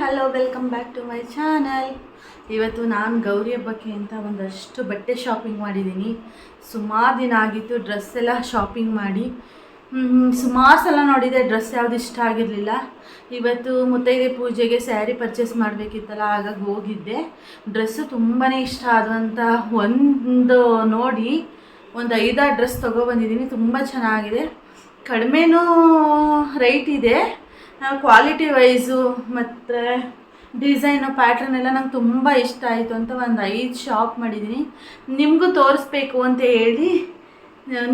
Hello welcome back to my channel ಇವತ್ತು ನಾನು ಗೌರಿ ಹಬ್ಬಕ್ಕೆ ಅಂತ ಒಂದಷ್ಟು ಬಟ್ಟೆ ಶಾಪಿಂಗ್ ಮಾಡಿದ್ದೀನಿ ಸುಮಾರು ದಿನ ಆಗಿತ್ತು ಡ್ರೆಸ್ ಎಲ್ಲ ಶಾಪಿಂಗ್ ಮಾಡಿ. ಸುಮಾರು ಸಲ ನೋಡಿದೆ ಡ್ರೆಸ್ ಯಾವುದು ಇಷ್ಟ ಆಗಿರಲಿಲ್ಲ. ಇವತ್ತು ಮುತ್ತೈದೆ ಪೂಜೆಗೆ ಸ್ಯಾರಿ ಪರ್ಚೇಸ್ ಮಾಡಬೇಕಿತ್ತಲ್ಲ, ಹಾಗಾಗಿ ಹೋಗಿದ್ದೆ. ಡ್ರೆಸ್ಸು ತುಂಬಾ ಇಷ್ಟ ಆದಂಥ ಒಂದು ನೋಡಿ, ಒಂದು ಐದಾರು ಡ್ರೆಸ್ ತೊಗೊಬಂದಿದ್ದೀನಿ ತುಂಬ ಚೆನ್ನಾಗಿದೆ. ಕಡಿಮೆನೂ ರೈಟ್ ಇದೆ. ಕ್ವಾಲಿಟಿ ವೈಸು ಮತ್ತು ಡಿಸೈನು ಪ್ಯಾಟ್ರನ್ ಎಲ್ಲ ನಂಗೆ ತುಂಬ ಇಷ್ಟ ಆಯಿತು ಅಂತ ಒಂದು ಐದು ಶಾಪ್ ಮಾಡಿದ್ದೀನಿ ನಿಮಗೂ ತೋರಿಸ್ಬೇಕು ಅಂತ ಹೇಳಿ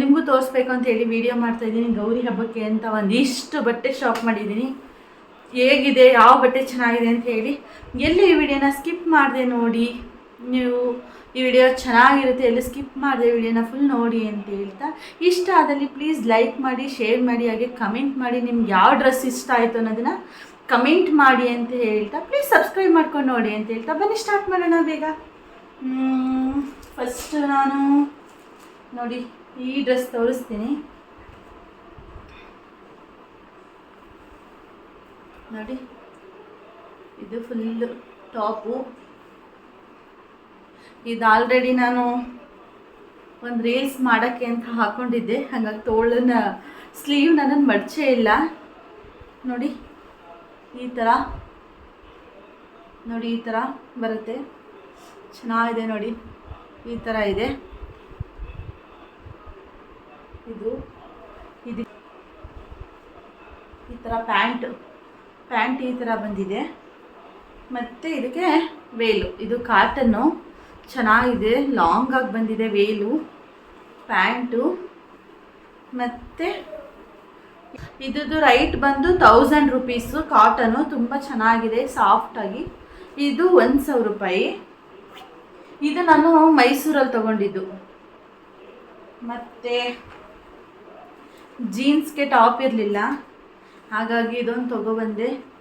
ನಿಮಗೂ ತೋರಿಸ್ಬೇಕು ಅಂತ ಹೇಳಿ ವಿಡಿಯೋ ಮಾಡ್ತಾಯಿದ್ದೀನಿ ಗೌರಿ ಹಬ್ಬಕ್ಕೆ ಅಂತ ಒಂದಿಷ್ಟು ಬಟ್ಟೆ ಶಾಪ್ ಮಾಡಿದ್ದೀನಿ ಹೇಗಿದೆ, ಯಾವ ಬಟ್ಟೆ ಚೆನ್ನಾಗಿದೆ ಅಂತ ಹೇಳಿ. ಎಲ್ಲಿ ಈ ವಿಡಿಯೋನ ಸ್ಕಿಪ್ ಮಾಡಿದೆ ನೋಡಿ. ನೀವು ಈ ವಿಡಿಯೋ ಚೆನ್ನಾಗಿರುತ್ತೆ, ಎಲ್ಲಿ ಸ್ಕಿಪ್ ಮಾಡಿದೆ ವಿಡಿಯೋನ ಫುಲ್ ನೋಡಿ ಅಂತ ಹೇಳ್ತಾ, ಇಷ್ಟ ಆದಲ್ಲಿ ಪ್ಲೀಸ್ ಲೈಕ್ ಮಾಡಿ ಶೇರ್ ಮಾಡಿ, ಹಾಗೆ ಕಮೆಂಟ್ ಮಾಡಿ, ನಿಮ್ಗೆ ಯಾವ ಡ್ರೆಸ್ ಇಷ್ಟ ಆಯಿತು ಅನ್ನೋದನ್ನು ಕಮೆಂಟ್ ಮಾಡಿ ಅಂತ ಹೇಳ್ತಾ ಪ್ಲೀಸ್ ಸಬ್ಸ್ಕ್ರೈಬ್ ಮಾಡ್ಕೊಂಡು ನೋಡಿ ಅಂತ ಹೇಳ್ತಾ, ಬನ್ನಿ ಸ್ಟಾರ್ಟ್ ಮಾಡೋಣ ಬೇಗ. ಫಸ್ಟ್ ನಾನು ನೋಡಿ ಈ ಡ್ರೆಸ್ ತೋರಿಸ್ತೀನಿ. ನೋಡಿ, ಇದು ಫುಲ್ ಟಾಪು ಇದು ಆಲ್ರೆಡಿ ನಾನು ಒಂದು ರೀಲ್ಸ್ ಮಾಡೋಕ್ಕೆ ಅಂತ ಹಾಕ್ಕೊಂಡಿದ್ದೆ ಹಾಗಾಗಿ ತೋಳನ್ನ ಸ್ಲೀವ್ ನನ್ನನ್ನು ಮಡಚೇ ಇಲ್ಲ. ನೋಡಿ, ಈ ಥರ ನೋಡಿ, ಈ ಥರ ಬರುತ್ತೆ. ಚೆನ್ನಾಗಿದೆ ನೋಡಿ. ಈ ಥರ ಇದೆ. ಇದು ಇದು. ಈ ಥರ ಪ್ಯಾಂಟ್. ಪ್ಯಾಂಟ್ ಈ ಥರ ಬಂದಿದೆ. ಮತ್ತು ಇದಕ್ಕೆ ವೇಲು. ಇದು ಕಾಟನ್ನು ಚೆನ್ನಾಗಿದೆ ಲಾಂಗ್ ಆಗಿ ಬಂದಿದೆ ವೇಲು ಪ್ಯಾಂಟು ಮತ್ತು ಇದ್ದು ರೈಟ್ ಬಂದು ತೌಸಂಡ್ ರುಪೀಸು ಕಾಟನು ತುಂಬ ಚೆನ್ನಾಗಿದೆ ಸಾಫ್ಟಾಗಿ ಇದು ಒಂದು ಸಾವಿರ ರೂಪಾಯಿ. ಇದು ನಾನು ಮೈಸೂರಲ್ಲಿ ತಗೊಂಡಿದ್ದು. ಮತ್ತು ಜೀನ್ಸ್ಗೆ ಟಾಪ್ ಇರಲಿಲ್ಲ. ಹಾಗಾಗಿ ಇದೊಂದು ತೊಗೊಬಂದೆ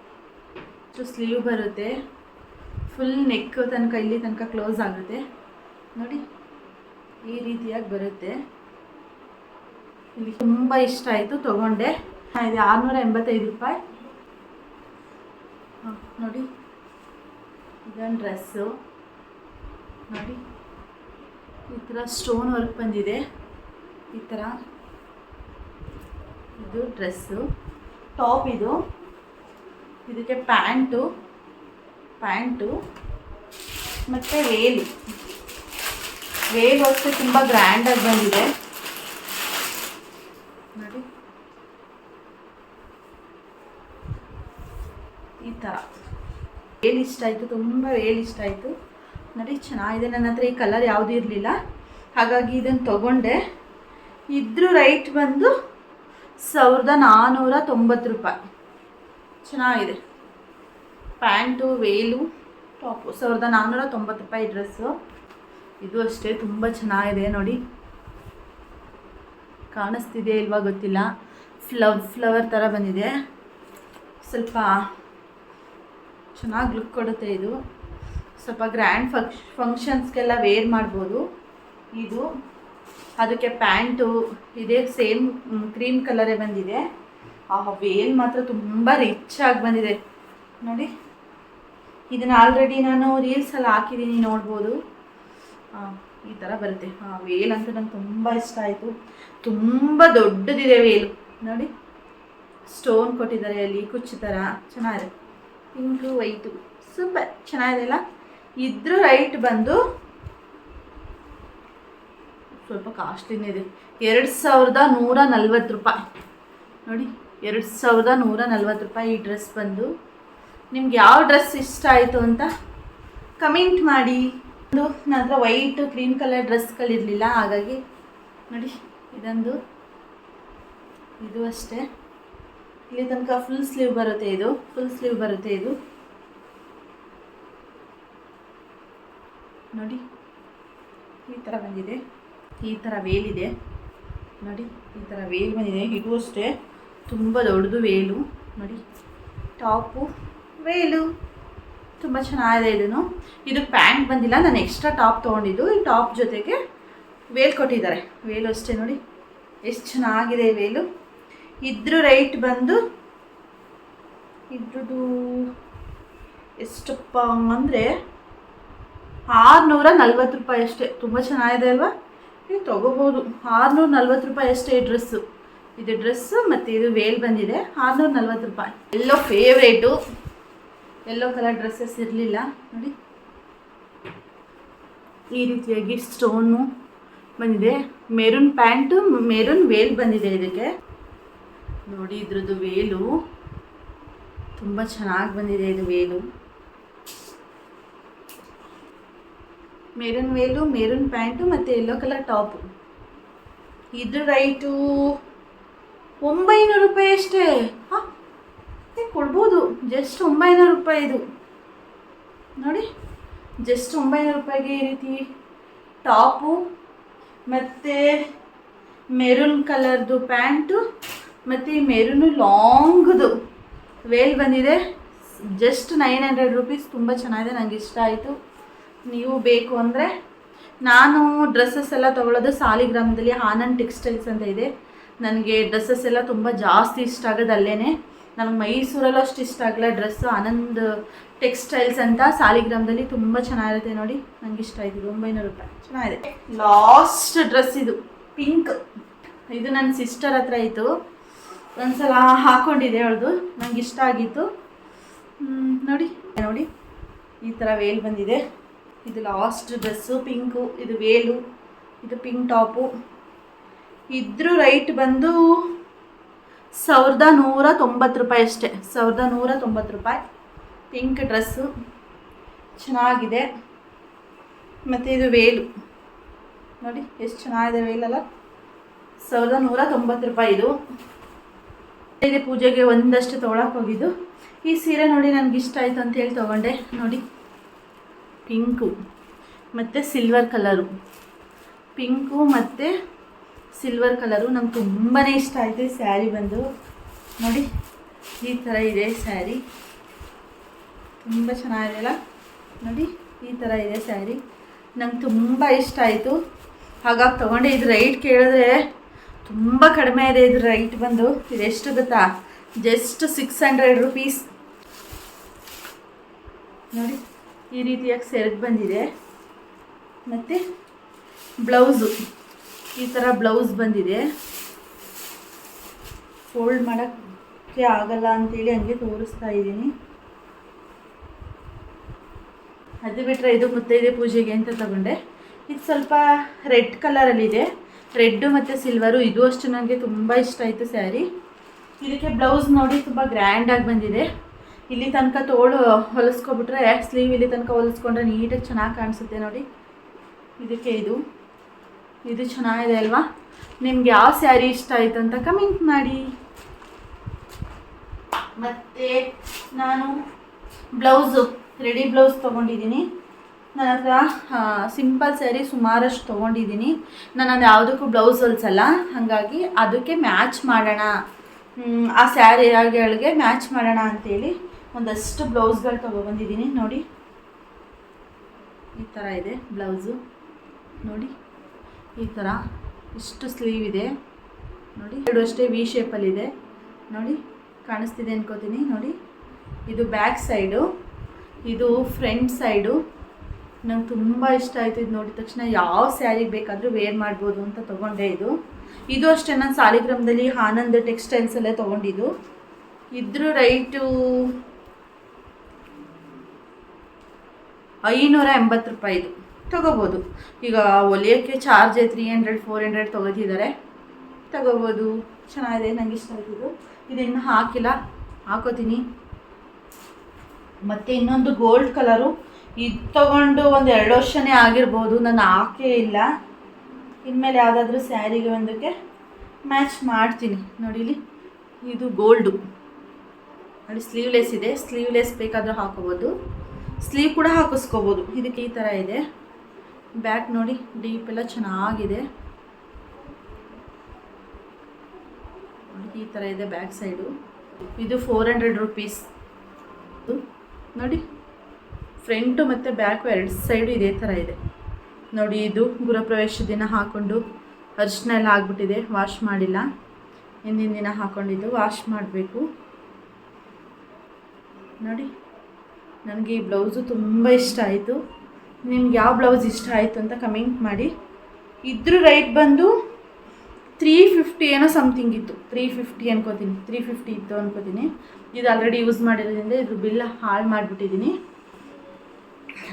ಸ್ಲೀವ್ ಬರುತ್ತೆ. ಫುಲ್ ನೆಕ್ ತನಕ ಇಲ್ಲಿ ತನಕ ಕ್ಲೋಸ್ ಆಗುತ್ತೆ. ನೋಡಿ, ಈ ರೀತಿಯಾಗಿ ಬರುತ್ತೆ. ಇಲ್ಲಿ ತುಂಬ ಇಷ್ಟ ಆಯಿತು ತೊಗೊಂಡೆ. ಇದು ಆರುನೂರ ಎಂಬತ್ತೈದು ರೂಪಾಯಿ. ನೋಡಿ, ಇದೊಂದು ಡ್ರೆಸ್ಸು ನೋಡಿ, ಈ ಥರ ಸ್ಟೋನ್ ವರ್ಕ್ ಬಂದಿದೆ. ಈ ಥರ ಇದು ಡ್ರೆಸ್ಸು ಟಾಪ್ ಇದು. ಇದಕ್ಕೆ ಪ್ಯಾಂಟು ಪ್ಯಾಂಟು, ಮತ್ತು ವೇಲ್. ವೇಲ್ ಅಷ್ಟೇ ತುಂಬ ಗ್ರ್ಯಾಂಡಾಗಿ ಬಂದಿದೆ. ನೋಡಿ. ಈ ಥರ ವೇಲ್ ಇಷ್ಟ ಆಯಿತು, ತುಂಬ ವೇಲ್ ಇಷ್ಟ ಆಯಿತು. ನೋಡಿ, ಚೆನ್ನಾಗಿದೆ. ನನ್ನ ಹತ್ರ ಈ ಕಲರ್ ಯಾವುದೂ ಇರಲಿಲ್ಲ. ಹಾಗಾಗಿ ಇದನ್ನು ತೊಗೊಂಡೆ. ಇದ್ರ ರೈಟ್ ಬಂದು ಸಾವಿರದ ನಾನ್ನೂರ ತೊಂಬತ್ತು ರೂಪಾಯಿ. ಚೆನ್ನಾಗಿದೆ. Pant, veil, top. ಸಾವಿರದ ನಾನ್ನೂರ ತೊಂಬತ್ತು ರೂಪಾಯಿ ಡ್ರೆಸ್ಸು. ಇದು ಅಷ್ಟೇ, ತುಂಬ ಚೆನ್ನಾಗಿದೆ, ನೋಡಿ. ಕಾಣಿಸ್ತಿದೆ ಇಲ್ವಾ ಗೊತ್ತಿಲ್ಲ. ಫ್ಲವ್ ಫ್ಲವರ್ ಥರ ಬಂದಿದೆ. ಸ್ವಲ್ಪ ಚೆನ್ನಾಗಿ ಲುಕ್ ಕೊಡುತ್ತೆ ಇದು. ಸ್ವಲ್ಪ ಗ್ರ್ಯಾಂಡ್ ಫಂಕ್ಷ, ಫಂಕ್ಷನ್ಸ್ಗೆಲ್ಲ ವೇರ್ ಮಾಡ್ಬೋದು. ಇದು, ಅದಕ್ಕೆ ಪ್ಯಾಂಟು, ಇದೇ ಸೇಮ್ ಕ್ರೀಮ್ ಕಲರೇ ಬಂದಿದೆ. ಆ ವೇಲ್ ಮಾತ್ರ ತುಂಬ ರಿಚ್ ಆಗಿ ಬಂದಿದೆ. ನೋಡಿ. ಇದನ್ನು ಆಲ್ರೆಡಿ ನಾನು ರೀಲ್ಸಲ್ಲಿ ಹಾಕಿದ್ದೀನಿ ನೋಡ್ಬೋದು. ಈ ಥರ ಬರುತ್ತೆ. ಹಾಂ ವೇಲ್ ಅಂತ ನಂಗೆ ತುಂಬ ಇಷ್ಟ ಆಯಿತು. ತುಂಬ ದೊಡ್ಡದಿದೆ ವೇಲು ನೋಡಿ ಸ್ಟೋನ್ ಕೊಟ್ಟಿದ್ದಾರೆ ಅಲ್ಲಿ, ಕುಚ್ಚು ಥರ ಚೆನ್ನಾಗಿದೆ. ಪಿಂಕು ವೈಟು ಸೂಪರ್ ಚೆನ್ನಾಗಿದೆ ಅಲ್ಲ? ಇದ್ರ ರೈಟ್ ಬಂದು ಸ್ವಲ್ಪ ಕಾಸ್ಟ್ಲಿನೇ ಇದೆ. ಎರಡು ಸಾವಿರದ ನೂರ ನಲ್ವತ್ತು ರೂಪಾಯಿ. ನೋಡಿ, ಎರಡು ಸಾವಿರದ ನೂರ ನಲ್ವತ್ತು ರೂಪಾಯಿ ಈ ಡ್ರೆಸ್ ಬಂದು. ನಿಮ್ಗೆ ಯಾವ ಡ್ರೆಸ್ ಇಷ್ಟ ಆಯಿತು ಅಂತ ಕಮೆಂಟ್ ಮಾಡಿ. ಒಂದು, ನನ್ನ ಹತ್ರ ವೈಟು ಕ್ರೀಮ್ ಕಲರ್ ಡ್ರೆಸ್ಗಳಿರಲಿಲ್ಲ, ಹಾಗಾಗಿ ನೋಡಿ, ಇದೊಂದು, ಇದು ಅಷ್ಟೇ. ಇಲ್ಲಿ ತನಕ ಫುಲ್ ಸ್ಲೀವ್ ಬರುತ್ತೆ ಇದು ಫುಲ್ ಸ್ಲೀವ್ ಬರುತ್ತೆ ಇದು. ನೋಡಿ, ಈ ಥರ ಬಂದಿದೆ. ಈ ಥರ ವೇಲಿದೆ. ನೋಡಿ, ಈ ಥರ ವೇಲ್ ಬಂದಿದೆ. ಇದು ಅಷ್ಟೇ. ತುಂಬ ದೊಡ್ಡದು ವೇಲು. ನೋಡಿ, ಟಾಪು. ವೇಲು ತುಂಬ ಚೆನ್ನಾಗಿದೆ ಇದನ್ನು. ಇದು ಪ್ಯಾಂಟ್ ಬಂದಿಲ್ಲ, ನಾನು ಎಕ್ಸ್ಟ್ರಾ ಟಾಪ್ ತೊಗೊಂಡಿದ್ದು. ಈ ಟಾಪ್ ಜೊತೆಗೆ ವೇಲ್ ಕೊಟ್ಟಿದ್ದಾರೆ. ವೇಲು ಅಷ್ಟೇ ನೋಡಿ. ಎಷ್ಟು ಚೆನ್ನಾಗಿದೆ ವೇಲು ಇದ್ರ ರೈಟ್ ಬಂದು, ಇದ್ರದ್ದು ಎಷ್ಟಪ್ಪ ಅಂದರೆ ಆರುನೂರ ನಲ್ವತ್ತು ರೂಪಾಯಿ ಅಷ್ಟೇ. ತುಂಬ ಚೆನ್ನಾಗಿದೆ ಅಲ್ವಾ? ಇದು ತೊಗೋಬೋದು. ಆರುನೂರ ನಲ್ವತ್ತು ರೂಪಾಯಿ ಅಷ್ಟೇ ಈ ಡ್ರೆಸ್ಸು ಇದು ಡ್ರೆಸ್ಸು ಮತ್ತು ಇದು ವೇಲ್ ಬಂದಿದೆ. ಆರುನೂರ ನಲ್ವತ್ತು ರೂಪಾಯಿ. Yellow favourite yellow colour dresses ಇರಲಿಲ್ಲ. ನೋಡಿ. ಈ ರೀತಿಯಾಗಿ ಸ್ಟೋನು ಬಂದಿದೆ. ಮೆರೂನ್ ಪ್ಯಾಂಟು ಮೆರೂನ್ ವೇಲ್ ಬಂದಿದೆ ಇದಕ್ಕೆ. ನೋಡಿ ಇದ್ರದ್ದು ವೇಲು ತುಂಬ ಚೆನ್ನಾಗಿ ಬಂದಿದೆ ಇದು veil maroon veil maroon pant ಮತ್ತು ಯೆಲ್ಲೋ ಕಲರ್ ಟಾಪು ಇದ್ರ ರೈಟು ಒಂಬೈನೂರು ರೂಪಾಯಿ ಅಷ್ಟೇ. ಹಾಂ? ಕೊಡ್ಬೋದು. ಜಸ್ಟ್ ಒಂಬೈನೂರು ರೂಪಾಯಿ ಇದು. ನೋಡಿ ಜಸ್ಟ್ ಒಂಬೈನೂರು ರೂಪಾಯಿಗೆ ಈ ರೀತಿ ಟಾಪು, ಮತ್ತು ಮೆರೂನ್ ಕಲರ್ದು ಪ್ಯಾಂಟು, ಮತ್ತು ಈ ಮೆರೂನು ಲಾಂಗ್ದು. ವೇಲ್ ಬಂದಿದೆ. ಜಸ್ಟ್ ನೈನ್ ಹಂಡ್ರೆಡ್ ರುಪೀಸ್ ತುಂಬ ಚೆನ್ನಾಗಿದೆ. ನನಗೆ ಇಷ್ಟ ಆಯಿತು. ನೀವು ಬೇಕು ಅಂದರೆ, ನಾನು ಡ್ರೆಸ್ಸಸ್ ಎಲ್ಲ ತೊಗೊಳ್ಳೋದು ಸಾಲಿಗ್ರಾಮದಲ್ಲಿ ಆನಂದ್ ಟೆಕ್ಸ್ಟೈಲ್ಸ್ ಅಂತ ಇದೆ. ನನಗೆ ಡ್ರೆಸ್ಸಸ್ ಎಲ್ಲ ತುಂಬ ಜಾಸ್ತಿ ಇಷ್ಟ ಆಗೋದು ಅಲ್ಲೇ ನನಗೆ ಮೈಸೂರಲ್ಲೂ ಅಷ್ಟು ಇಷ್ಟ ಆಗಲ್ಲ ಡ್ರೆಸ್ಸು ಆನಂದ್ ಟೆಕ್ಸ್ಟೈಲ್ಸ್ ಅಂತ ಸಾಲಿಗ್ರಾಮದಲ್ಲಿ ತುಂಬ ಚೆನ್ನಾಗಿರುತ್ತೆ ನೋಡಿ. ನನಗೆ ಇಷ್ಟ ಆಯ್ತು. ಒಂಬೈನೂರು ರೂಪಾಯಿ. ಚೆನ್ನಾಗಿದೆ. ಲಾಸ್ಟ್ ಡ್ರೆಸ್ ಇದು. ಪಿಂಕ್. ಇದು ನನ್ನ ಸಿಸ್ಟರ್ ಹತ್ರ ಇತ್ತು. ಒಂದ್ಸಲ ಹಾಕೊಂಡಿದೆ ಅವಳದು. ನಂಗೆ ಇಷ್ಟ ಆಗಿತ್ತು. ನೋಡಿ. ನೋಡಿ. ಈ ಥರ ವೇಲ್ ಬಂದಿದೆ. ಇದು ಲಾಸ್ಟ್ ಡ್ರೆಸ್ಸು. ಪಿಂಕು. ಇದು ವೇಲು. ಇದು ಪಿಂಕ್ ಟಾಪು. ಇದ್ರೂ ರೈಟ್ ಬಂದು ಸಾವಿರದ ನೂರ ತೊಂಬತ್ತು ರೂಪಾಯಿ ಅಷ್ಟೇ. ಸಾವಿರದ ನೂರ ತೊಂಬತ್ತು ರೂಪಾಯಿ. ಪಿಂಕ್ ಡ್ರೆಸ್ಸು ಚೆನ್ನಾಗಿದೆ. ಮತ್ತು ಇದು ವೇಲು. ನೋಡಿ, ಎಷ್ಟು ಚೆನ್ನಾಗಿದೆ ವೇಲಲ್ಲ. ಸಾವಿರದ ನೂರ ತೊಂಬತ್ತು ರೂಪಾಯಿ ಇದು. ಇದೆ ಪೂಜೆಗೆ ಒಂದಷ್ಟು ತೊಗೊಳಕ್ಕೆ ಹೋಗಿದ್ದು. ಈ ಸೀರೆ ನೋಡಿ ನನಗೆ ಇಷ್ಟ ಆಯಿತು ಅಂತ ಹೇಳಿ ತೊಗೊಂಡೆ. ನೋಡಿ ಪಿಂಕು ಮತ್ತು ಸಿಲ್ವರ್ ಕಲರು ಪಿಂಕು ಮತ್ತು ಸಿಲ್ವರ್ ಕಲರು ನಂಗೆ ತುಂಬಾ ಇಷ್ಟ ಆಯಿತು ಸ್ಯಾರಿ ಬಂದು. ನೋಡಿ, ಈ ಥರ ಇದೆ ಸ್ಯಾರಿ ತುಂಬ ಚೆನ್ನಾಗಿದೆಯಲ್ಲ ನೋಡಿ, ಈ ಥರ ಇದೆ ಸ್ಯಾರಿ ನಂಗೆ ತುಂಬ ಇಷ್ಟ ಆಯಿತು. ಹಾಗಾಗಿ ತೊಗೊಂಡೆ, ಇದು ರೈಟ್ ಕೇಳಿದ್ರೆ ತುಂಬ ಕಡಿಮೆ ಇದೆ ಇದು ರೈಟ್ ಬಂದು. ಇದೆಷ್ಟು ಗೊತ್ತಾ? ಜಸ್ಟ್ ಸಿಕ್ಸ್ ಹಂಡ್ರೆಡ್ ರುಪೀಸ್ ನೋಡಿ, ಈ ರೀತಿಯಾಗಿ ಸೆರೆಗೆ ಬಂದಿದೆ. ಮತ್ತು ಬ್ಲೌಸು ಈ ಥರ ಬ್ಲೌಸ್ ಬಂದಿದೆ. ಫೋಲ್ಡ್ ಮಾಡೋಕ್ಕೆ ಆಗಲ್ಲ ಅಂತೇಳಿ ಹಂಗೆ ತೋರಿಸ್ತಾ ಇದ್ದೀನಿ. ಅದು ಬಿಟ್ಟರೆ ಇದು ಮುತ್ತೈದೆ ಪೂಜೆಗೆ ಅಂತ ತಗೊಂಡೆ. ಇದು ಸ್ವಲ್ಪ ರೆಡ್ ಕಲರಲ್ಲಿದೆ ರೆಡ್ಡು ಮತ್ತು ಸಿಲ್ವರು ಇದು ಅಷ್ಟು ನನಗೆ ತುಂಬ ಇಷ್ಟ ಆಯಿತು ಸ್ಯಾರಿ. ಇದಕ್ಕೆ ಬ್ಲೌಸ್ ನೋಡಿ ತುಂಬ ಗ್ರ್ಯಾಂಡಾಗಿ ಬಂದಿದೆ. ಇಲ್ಲಿ ತನಕ ತೋಳು ಹೊಲಿಸ್ಕೊಬಿಟ್ರೆ ಸ್ಲೀವ್ ಇಲ್ಲಿ ತನಕ ಹೊಲಿಸ್ಕೊಂಡ್ರೆ ನೀಟಾಗಿ ಚೆನ್ನಾಗಿ ಕಾಣಿಸುತ್ತೆ ನೋಡಿ. ಇದಕ್ಕೆ ಇದು. ಇದು ಚೆನ್ನಾಗಿದೆ ಅಲ್ವಾ? ನಿಮ್ಗೆ ಯಾವ ಸ್ಯಾರಿ ಇಷ್ಟ ಆಯಿತು ಅಂತ ಕಮೆಂಟ್ ಮಾಡಿ. ಮತ್ತು ನಾನು ಬ್ಲೌಸು ರೆಡಿ ಬ್ಲೌಸ್ ತೊಗೊಂಡಿದ್ದೀನಿ. ನನ್ನ ಹತ್ರ ಸಿಂಪಲ್ ಸ್ಯಾರಿ ಸುಮಾರಷ್ಟು ತೊಗೊಂಡಿದ್ದೀನಿ. ನಾನು ಅದು ಯಾವುದಕ್ಕೂ ಬ್ಲೌಸ್ ಹೊಲ್ಸಲ್ಲ ಹಾಗಾಗಿ ಅದಕ್ಕೆ ಮ್ಯಾಚ್ ಮಾಡೋಣ. ಆ ಸ್ಯಾರಿಗಳಿಗೆ ಮ್ಯಾಚ್ ಮಾಡೋಣ ಅಂತೇಳಿ ಒಂದಷ್ಟು ಬ್ಲೌಸ್ಗಳು ತೊಗೊಬಂದಿದ್ದೀನಿ ನೋಡಿ. ಈ ಥರ ಇದೆ ಬ್ಲೌಸು ನೋಡಿ. ಈ ಥರ ಇಷ್ಟು ಸ್ಲೀವ್ ಇದೆ. ನೋಡಿ, ಎರಡು ಅಷ್ಟೇ ವಿ ಶೇಪಲ್ಲಿದೆ ನೋಡಿ, ಕಾಣಿಸ್ತಿದೆ ಅನ್ಕೋತೀನಿ. ನೋಡಿ, ಇದು ಬ್ಯಾಕ್ ಸೈಡು ಇದು ಫ್ರಂಟ್ ಸೈಡು ನಂಗೆ ತುಂಬ ಇಷ್ಟ ಆಯಿತು ಇದು ನೋಡಿದ ತಕ್ಷಣ. ಯಾವ ಸ್ಯಾರಿಗೆ ಬೇಕಾದರೂ ವೇರ್ ಮಾಡ್ಬೋದು ಅಂತ ತೊಗೊಂಡೆ ಇದು. ಇದು ಅಷ್ಟೇ, ನಾನು ಸಾಲಿಗ್ರಾಮದಲ್ಲಿ ಆನಂದ್ ಟೆಕ್ಸ್ಟೈಲ್ಸಲ್ಲೇ ತೊಗೊಂಡಿದ್ದು. ಇದ್ರ ರೈಟು ಐನೂರ ಎಂಬತ್ತು ರೂಪಾಯಿ ಇದು. ತಗೋಬೋದು. ಈಗ ಹೊಲಿಯೋಕ್ಕೆ charge three hundred four hundred ತೊಗೋತಿದ್ದಾರೆ ತಗೋಬೋದು. ಚೆನ್ನಾಗಿದೆ, ನಂಗೆ ಇಷ್ಟ ಆಯ್ತು ಇದು ಇದನ್ನು ಹಾಕಿಲ್ಲ. ಹಾಕೋತೀನಿ. ಮತ್ತು ಇನ್ನೊಂದು ಗೋಲ್ಡ್ ಕಲರು ಇದು ತಗೊಂಡು ಒಂದು ಎರಡು ವರ್ಷನೇ ಆಗಿರ್ಬೋದು, ನಾನು ಹಾಕೇ ಇಲ್ಲ. ಇನ್ಮೇಲೆ ಯಾವುದಾದ್ರೂ ಸ್ಯಾರಿಗೆ ಒಂದಕ್ಕೆ ಮ್ಯಾಚ್ ಮಾಡ್ತೀನಿ. ನೋಡಿಲಿ? ಇದು ಗೋಲ್ಡು ಅಲ್ಲಿ ಸ್ಲೀವ್ಲೆಸ್ ಇದೆ. ಸ್ಲೀವ್ಲೆಸ್ ಬೇಕಾದರೂ ಹಾಕೋಬೋದು. ಸ್ಲೀವ್ ಕೂಡ ಹಾಕಿಸ್ಕೋಬೋದು. ಇದಕ್ಕೆ ಈ ಥರ ಇದೆ. ಬ್ಯಾಕ್ ನೋಡಿ, ಡೀಪ್ ಎಲ್ಲ ಚೆನ್ನಾಗಿದೆ. ಈ ಥರ ಇದೆ ಬ್ಯಾಕ್ ಸೈಡು. ಇದು ಫೋರ್ ಹಂಡ್ರೆಡ್ ರುಪೀಸ್ ನೋಡಿ ಫ್ರಂಟು ಮತ್ತು ಬ್ಯಾಕು ಎರಡು ಸೈಡು ಇದೇ ಥರ ಇದೆ. ನೋಡಿ, ಇದು ಗೃಹಪ್ರವೇಶ ದಿನ ಹಾಕ್ಕೊಂಡು ಅರಿಶಿನ ಎಲ್ಲ ಆಗ್ಬಿಟ್ಟಿದೆ ವಾಶ್ ಮಾಡಿಲ್ಲ. ಹಿಂದಿನ ದಿನ ಹಾಕ್ಕೊಂಡಿದ್ದು ವಾಶ್ ಮಾಡಬೇಕು. ನೋಡಿ, ನನಗೆ ಈ ಬ್ಲೌಸು ತುಂಬ ಇಷ್ಟ ಆಯಿತು. ನಿಮ್ಗೆ ಯಾವ ಬ್ಲೌಸ್ ಇಷ್ಟ ಆಯಿತು ಅಂತ ಕಮೆಂಟ್ ಮಾಡಿ. ಇದ್ರ ರೈಟ್ ಬಂದು ತ್ರೀ ಫಿಫ್ಟಿ ಏನೋ ಸಮಥಿಂಗ್ ಇತ್ತು. ತ್ರೀ ಫಿಫ್ಟಿ ಅನ್ಕೋತೀನಿ. ತ್ರೀ ಫಿಫ್ಟಿ ಇತ್ತು ಅನ್ಕೋತೀನಿ. ಇದು ಆಲ್ರೆಡಿ ಯೂಸ್ ಮಾಡಿರೋದ್ರಿಂದ ಇದ್ರ ಬಿಲ್ ಹಾಳು ಮಾಡಿಬಿಟ್ಟಿದ್ದೀನಿ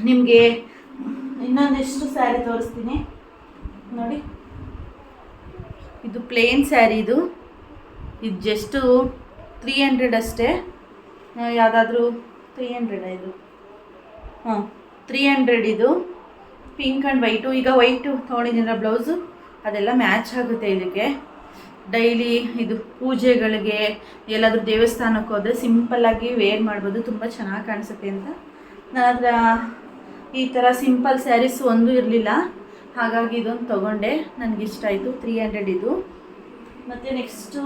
ನಿಮಗೆ ಇನ್ನೊಂದಿಷ್ಟು ಸ್ಯಾರಿ ತೋರಿಸ್ತೀನಿ. ನೋಡಿ. ಇದು ಪ್ಲೇನ್ ಸ್ಯಾರಿ ಇದು. ಇದು ಜಸ್ಟು ತ್ರೀ ಹಂಡ್ರೆಡ್ ಅಷ್ಟೇ. ಯಾವುದಾದ್ರೂ ತ್ರೀ ಹಂಡ್ರೆಡ್ ಇದು? ಹಾಂ ತ್ರೀ ಹಂಡ್ರೆಡ್ ಇದು. ಪಿಂಕ್ ಆ್ಯಂಡ್ ವೈಟು ಈಗ ವೈಟು ತೊಗೊಂಡಿದ್ದೀನಿ ಬ್ಲೌಸು ಅದೆಲ್ಲ ಮ್ಯಾಚ್ ಆಗುತ್ತೆ ಇದಕ್ಕೆ. ಡೈಲಿ ಇದು ಪೂಜೆಗಳಿಗೆ, ಎಲ್ಲಾದರೂ ದೇವಸ್ಥಾನಕ್ಕೆ ಹೋದರೆ ಸಿಂಪಲ್ಲಾಗಿ ವೇರ್ ಮಾಡ್ಬೋದು. ತುಂಬ ಚೆನ್ನಾಗಿ ಕಾಣಿಸುತ್ತೆ ಅಂತ. ಹತ್ರ ಈ ಥರ ಸಿಂಪಲ್ ಸ್ಯಾರೀಸ್ ಒಂದು ಇರಲಿಲ್ಲ. ಹಾಗಾಗಿ ಇದೊಂದು ತೊಗೊಂಡೆ. ನನಗಿಷ್ಟ ಆಯಿತು. ತ್ರೀ ಹಂಡ್ರೆಡ್ ಇದು. ಮತ್ತು ನೆಕ್ಸ್ಟು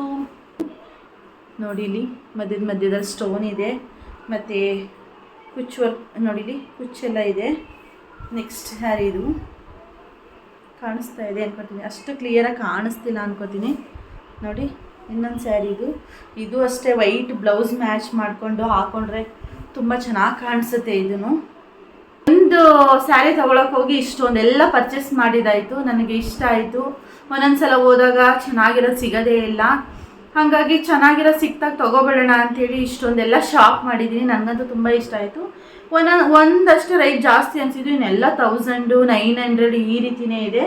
ನೋಡಿ ಇಲ್ಲಿ ಮಧ್ಯದ ಮಧ್ಯದಲ್ಲಿ ಸ್ಟೋನ್ ಇದೆ. ಮತ್ತು ಕುಚ್ಚು ವರ್ಕ್ ನೋಡಿಲಿ ಕುಚ್ಚೆಲ್ಲ ಇದೆ. ನೆಕ್ಸ್ಟ್ ಸ್ಯಾರಿ ಇದು. ಕಾಣಿಸ್ತಾ ಇದೆ ಅನ್ಕೋತೀನಿ ಅಷ್ಟು ಕ್ಲಿಯರಾಗಿ ಕಾಣಿಸ್ತಿಲ್ಲ ಅನ್ಕೋತೀನಿ ನೋಡಿ, ಇನ್ನೊಂದು ಸ್ಯಾರಿ ಇದು. ಇದು ಅಷ್ಟೇ ವೈಟ್ ಬ್ಲೌಸ್ ಮ್ಯಾಚ್ ಮಾಡಿಕೊಂಡು ಹಾಕೊಂಡ್ರೆ ತುಂಬ ಚೆನ್ನಾಗಿ ಕಾಣಿಸುತ್ತೆ ಇದನ್ನು. ಒಂದು ಸ್ಯಾರಿ ತೊಗೊಳಕ್ಕೆ ಹೋಗಿ ಇಷ್ಟೊಂದೆಲ್ಲ ಪರ್ಚೇಸ್ ಮಾಡಿದಾಯಿತು. ನನಗೆ ಇಷ್ಟ ಆಯಿತು. ಒಂದೊಂದು ಸಲ ಹೋದಾಗ ಚೆನ್ನಾಗಿರೋದು ಸಿಗೋದೇ ಇಲ್ಲ. ಹಾಗಾಗಿ ಚೆನ್ನಾಗಿರೋ ಸಿಕ್ತಾಗ ತೊಗೊಬೇಡೋಣ ಅಂಥೇಳಿ ಇಷ್ಟೊಂದೆಲ್ಲ ಶಾಪ್ ಮಾಡಿದ್ದೀನಿ ನನಗಂತೂ ತುಂಬ ಇಷ್ಟ ಆಯಿತು. ಒಂದೊಂದು ಒಂದಷ್ಟು ರೈಟ್ ಜಾಸ್ತಿ ಅನಿಸಿದ್ದು ಇನ್ನೆಲ್ಲ ತೌಸಂಡು ನೈನ್ ಹಂಡ್ರೆಡ್ ಈ ರೀತಿಯೇ ಇದೆ.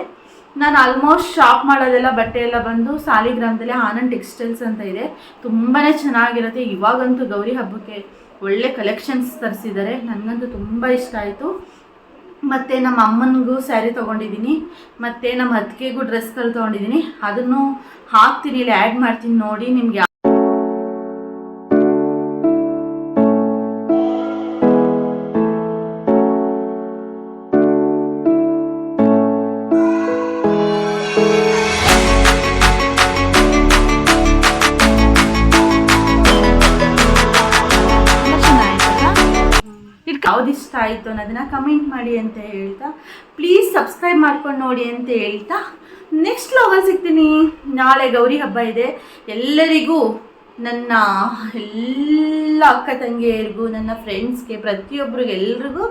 ನಾನು ಆಲ್ಮೋಸ್ಟ್ ಶಾಪ್ ಮಾಡೋದೆಲ್ಲ ಬಟ್ಟೆ ಎಲ್ಲ ಬಂದು ಸಾಲಿಗ್ರಾಮದಲ್ಲಿ ಆನಂದ್ ಟೆಕ್ಸ್ಟೈಲ್ಸ್ ಅಂತ ಇದೆ. ತುಂಬಾ ಚೆನ್ನಾಗಿರುತ್ತೆ. ಇವಾಗಂತೂ ಗೌರಿ ಹಬ್ಬಕ್ಕೆ ಒಳ್ಳೆ ಕಲೆಕ್ಷನ್ಸ್ ತರಿಸಿದ್ದಾರೆ. ನನಗಂತೂ ತುಂಬ ಇಷ್ಟ ಆಯಿತು. ಮತ್ತು ನಮ್ಮ ಅಮ್ಮನಿಗೂ ಸ್ಯಾರಿ ತೊಗೊಂಡಿದ್ದೀನಿ, ಮತ್ತು ನಮ್ಮ ಅತ್ತಿಗೆಗೂ ಡ್ರೆಸ್ಗಳು ತೊಗೊಂಡಿದ್ದೀನಿ. ಅದನ್ನು ಹಾಕ್ತೀನಿ, ಇಲ್ಲಿ ಆ್ಯಡ್ ಮಾಡ್ತೀನಿ ನೋಡಿ ನಿಮ್ಗೆ ಆಯಿತು ಅನ್ನೋದನ್ನು ಕಮೆಂಟ್ ಮಾಡಿ ಅಂತ ಹೇಳ್ತಾ ಪ್ಲೀಸ್ ಸಬ್ಸ್ಕ್ರೈಬ್ ಮಾಡ್ಕೊಂಡು ನೋಡಿ ಅಂತ ಹೇಳ್ತಾ ನೆಕ್ಸ್ಟ್ ಲಾಗಲ್ಲಿ ಸಿಗ್ತೀನಿ. ನಾಳೆ ಗೌರಿ ಹಬ್ಬ ಇದೆ. ಎಲ್ಲರಿಗೂ ನನ್ನ ಎಲ್ಲ ಅಕ್ಕ ತಂಗಿಯರಿಗೂ, ನನ್ನ ಫ್ರೆಂಡ್ಸ್ಗೆ ಪ್ರತಿಯೊಬ್ಬರಿಗೆ ಎಲ್ರಿಗೂ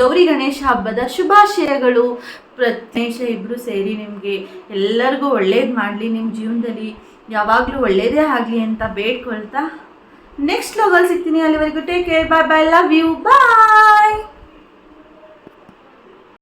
ಗೌರಿ ಗಣೇಶ ಹಬ್ಬದ ಶುಭಾಶಯಗಳು. ಪ್ರತ್ಯೇಷ ಇಬ್ಬರು ಸೇರಿ ನಿಮಗೆ ಎಲ್ಲರಿಗೂ ಒಳ್ಳೇದು ಮಾಡಲಿ ನಿಮ್ಮ ಜೀವನದಲ್ಲಿ. ಯಾವಾಗಲೂ ಒಳ್ಳೆಯದೇ ಆಗಲಿ ಅಂತ ಬೇಡ್ಕೊಳ್ತಾ ನೆಕ್ಸ್ಟ್ ಲೋಗಲ್ಲಿ ಸಿಗ್ತೀನಿ ಅಲ್ಲಿವರೆಗೂ. Take care bye bye love you bye